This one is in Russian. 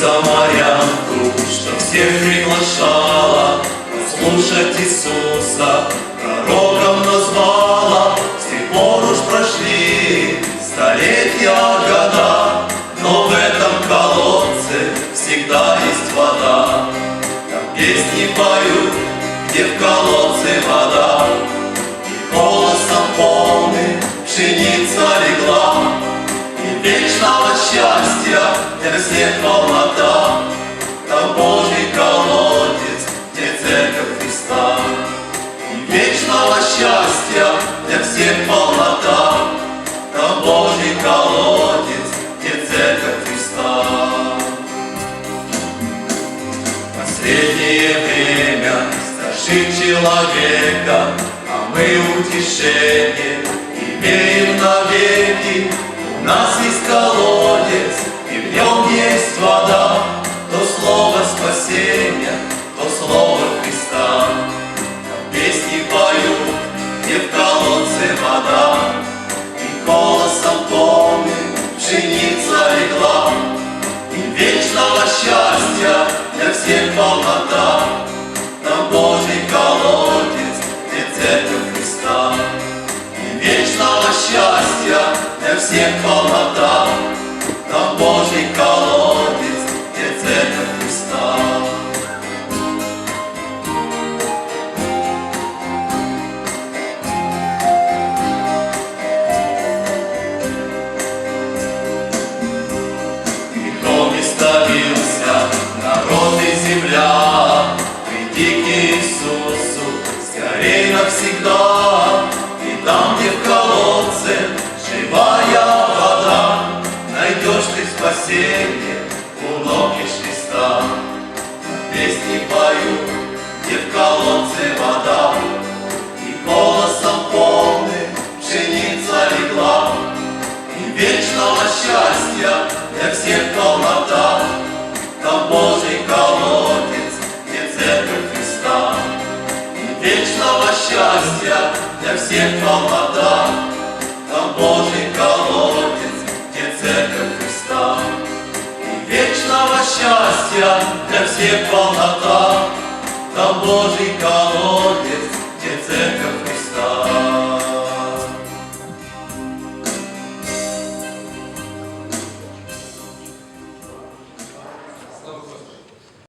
Самарянку, что всех приглашала Послушать Иисуса, пророком назвала С тех пор уж прошли столетия, года. Но в этом колодце всегда есть вода. Там песни поют, где в колодце вода. И голосом полным пшеница легла. И вечного счастья для всех полнота Последнее время страшит человека, а мы утешение имеем навеки. У нас есть колодец, для всех полнота, Там Божий колодец, где церковь Христа. И вечного счастья для всех полнота, Там Божий колодец, для всех полнота, Там Божий колодец, где церковь Христа. И вечного счастья для всех полнота, Там Божий колодец, где церковь Христа. И вечного счастья для всех полнота, Там Божий колодец,